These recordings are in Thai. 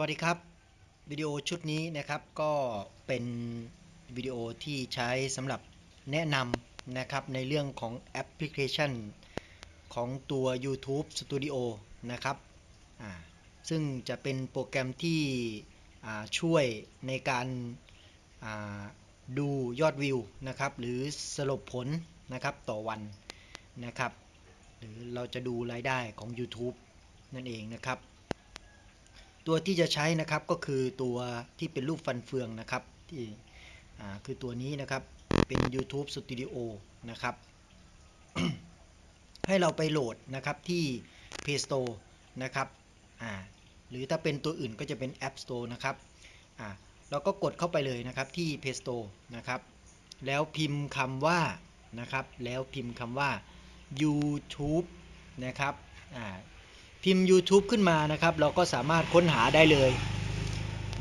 วัสดีครับ วิดีโอชุดนี้นะครับก็เป็นวิดีโอที่ใช้สำหรับแนะนำนะครับในเรื่องของแอปพลิเคชันของตัว YouTube Studio นะครับซึ่งจะเป็นโปรแกรมที่ช่วยในการาดูยอดวิวนะครับหรือสรุปผลนะครับต่อวันนะครับ หรือเราจะดูรายได้ของ YouTube นั่นเองนะครับ ตัวที่จะใช้นะครับก็คือตัวที่เป็นรูปฟันเฟืองนะครับที่คือตัวนี้นะครับเป็น YouTube Studio นะครับให้เราไปโหลดนะครับที่ Play Store นะครับหรือถ้าเป็นตัวอื่นก็จะเป็น App Store นะครับเราก็กดเข้าไปเลยนะครับที่ Play Store นะครับแล้วพิมพ์คำว่านะครับแล้วพิมพ์คำว่า YouTube นะครับ พิมพ์ YouTube ขึ้นมานะครับ เราก็สามารถค้นหาได้เลย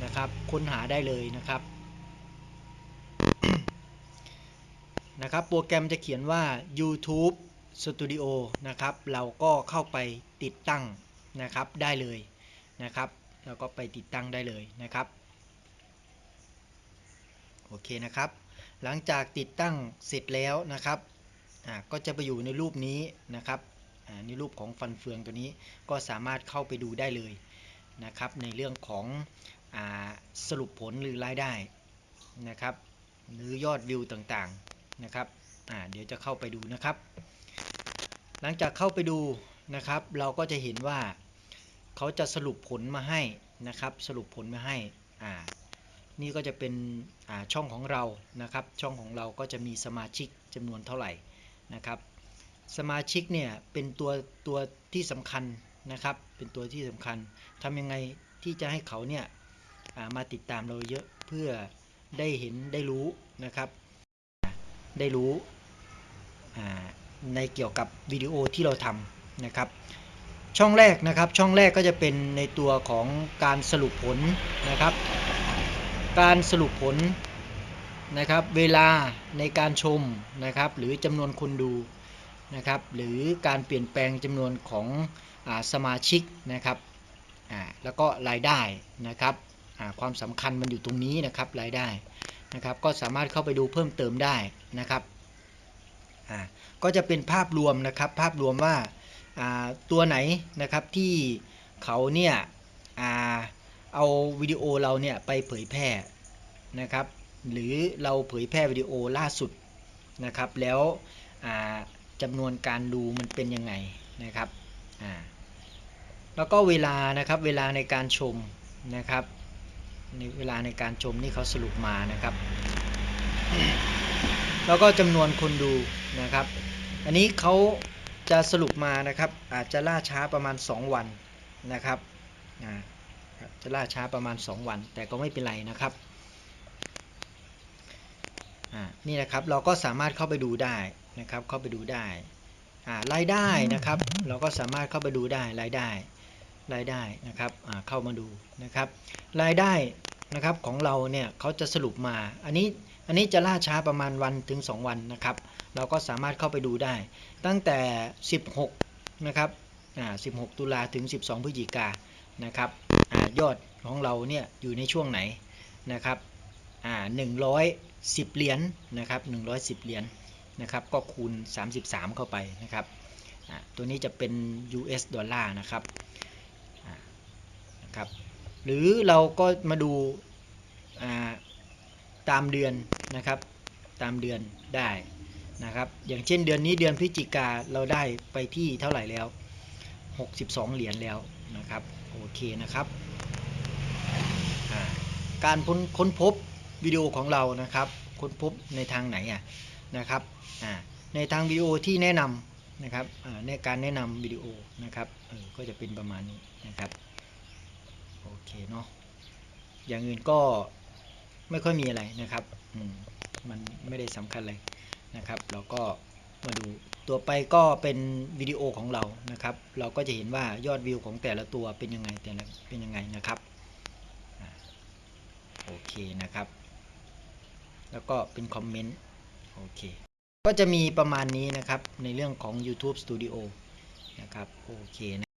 นะครับ ค้นหาได้เลยนะครับนะครับ โปรแกรมจะเขียนว่า YouTube Studio นะครับ เราก็เข้าไปติดตั้งนะครับได้เลยนะครับ เราก็ไปติดตั้งได้เลยนะครับ โอเคนะครับ หลังจากติดตั้งเสร็จแล้วนะครับ ก็จะไปอยู่ในรูปนี้นะครับ นี่รูปของฟันเฟืองตัวนี้ก็สามารถเข้าไปดูได้เลยนะครับ ในเรื่องของอสรุปผลหรือรายได้นะครับหรือยอดวิวต่างๆนะครับเดี๋ยวจะเข้าไปดูนะครับ หลังจากเข้าไปดูนะครับ เราก็จะเห็นว่าเขาจะสรุปผลมาให้นะครับ สรุปผลมาให้อ่านี่ก็จะเป็นช่องของเรานะครับ ช่องของเราก็จะมีสมาชิกจำนวนเท่าไหร่นะครับ สมาชิกเนี่ยเป็นตัวตัวที่สำคัญนะครับ เป็นตัวที่สำคัญทำยังไงที่จะให้เขาเนี่ยามาติดตามเราเยอะเพื่อได้เห็นได้รู้นะครับ ได้รู้ในเกี่ยวกับวิดีโอที่เราทำนะครับ ช่องแรกนะครับช่องแรกก็จะเป็นในตัวของการสรุปผลนะครับ การสรุปผลนะครับ เวลาในการชมนะครับ หรือจำนวนคนดู นะครับหรือการเปลี่ยนแปลงจำนวนของอสมาชิกนะครับแล้วก็รายได้นะครับความสำคัญมันอยู่ตรงนี้นะครับรายได้นะครับก็สามารถเข้าไปดูเพิ่มเติมได้นะครับก็จะเป็นภาพรวมนะครับภาพรวมว่าตัวไหนนะครับที่เขาเนี่ยอเอาวิดีโอเราเนี่ยไปเผยแพร่นะครับหรือเราเผยแพร่วิดีโอล่าสุดนะครับแล้ว จำนวนการดูมันเป็นยังไงนะครับอ่าแล้วก็เวลานะครับเวลาในการชมนะครับในเวลาในการชมนี่เขาสรุปมานะครับ แล้วก็จำนวนคนดูนะครับ อันนี้เขาจะสรุปมานะครับ อาจจะล่าช้าประมาณ 2 วันนะครับจะล่าช้าประมาณ 2 วัน แต่ก็ไม่เป็นไรนะครับนี่นะครับเราก็สามารถเข้าไปดูได้ นะครับ เข้าไปดูได้รายได้นะครับ เราก็สามารถเข้าไปดูได้รายได้รายได้นะครับเข้ามาดูนะครับ รายได้นะครับของเราเนี่ยเขาจะสรุปมา อันนี้อันนี้จะล่าช้าประมาณวันถึง 2 วันนะครับ เราก็สามารถเข้าไปดูได้ ตั้งแต่ 16นะครับอ่า16 ตุลาถึง 12 พฤศจิกานะครับอ่ายอดของเราเนี่ยอยู่ในช่วงไหนนะครับอ่า110 เหรียญนะครับ 110 เหรียญ นะครับก็คูณ 33 เข้าไปนะครับตัวนี้จะเป็น US ดอลลาร์นะครับนะครับ หรือเราก็มาดูตามเดือนนะครับตามเดือนได้นะครับ อย่างเช่นเดือนนี้เดือนพฤศจิกาเราได้ไปที่เท่าไหร่แล้ว 62 เหรียญแล้วนะครับโอเคนะครับการค้นค้นพบวิดีโอของเรานะครับ ค้นพบในทางไหนอะ นะครับในทางวิดีโอที่แนะนำนะครับในการแนะนำวิดีโอนะครับก็จะเป็นประมาณนี้นะครับโอเคเนาะอย่างอื่นก็ไม่ค่อยมีอะไรนะครับมมันไม่ได้สำคัญเลยนะครับ เราก็มาดูตัวไปก็เป็นวิดีโอของเรานะครับ เราก็จะเห็นว่ายอดวิวของแต่ละตัวเป็นยังไงแต่ละเป็นยังไงนะครับโอเคนะครับ แล้วก็เป็นคอมเมนต์ โอเค ก็จะมีประมาณนี้นะครับในเรื่องของ YouTube Studio นะครับ โอเคนะ